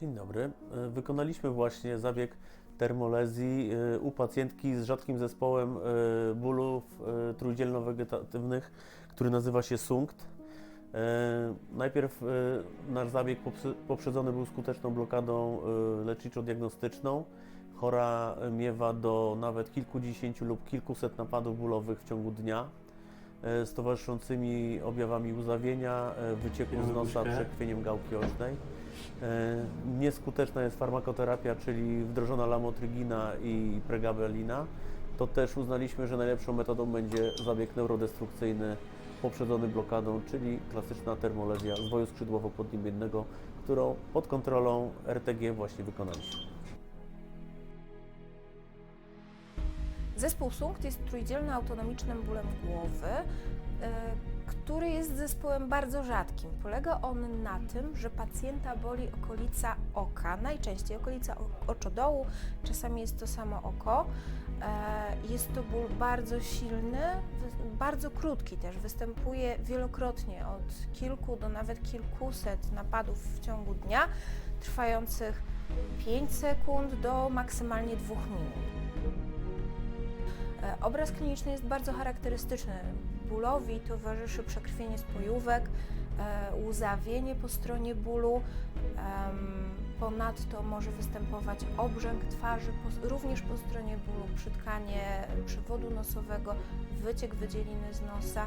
Dzień dobry. E, Wykonaliśmy właśnie zabieg termolezji e, u pacjentki z rzadkim zespołem e, bólów trójdzielno-wegetatywnych, który nazywa się SUNKT. E, Najpierw nasz zabieg poprzedzony był skuteczną blokadą leczniczo-diagnostyczną. Chora miewa do nawet kilkudziesięciu lub kilkuset napadów bólowych w ciągu dnia z towarzyszącymi objawami uzawienia, e, wycieku z nosa, przekrwieniem gałki ocznej. E, Nieskuteczna jest farmakoterapia, czyli wdrożona lamotrygina i pregabelina. To też uznaliśmy, że najlepszą metodą będzie zabieg neurodestrukcyjny poprzedzony blokadą, czyli klasyczna termolezja zwoju skrzydłowo-podniebiennego, którą pod kontrolą RTG właśnie wykonaliśmy. Zespół SUNKT jest trójdzielno-autonomicznym bólem głowy, jest zespołem bardzo rzadkim. Polega on na tym, że pacjenta boli okolica oka, najczęściej okolica oczodołu, czasami jest to samo oko. E, Jest to ból bardzo silny, bardzo krótki też, występuje wielokrotnie od kilku do nawet kilkuset napadów w ciągu dnia, trwających 5 sekund do maksymalnie 2 minut. E, Obraz kliniczny jest bardzo charakterystyczny. Bólowi towarzyszy przekrwienie spojówek, e, łzawienie po stronie bólu. Ponadto może występować obrzęk twarzy, również po stronie bólu, przytkanie przewodu nosowego, wyciek wydzieliny z nosa.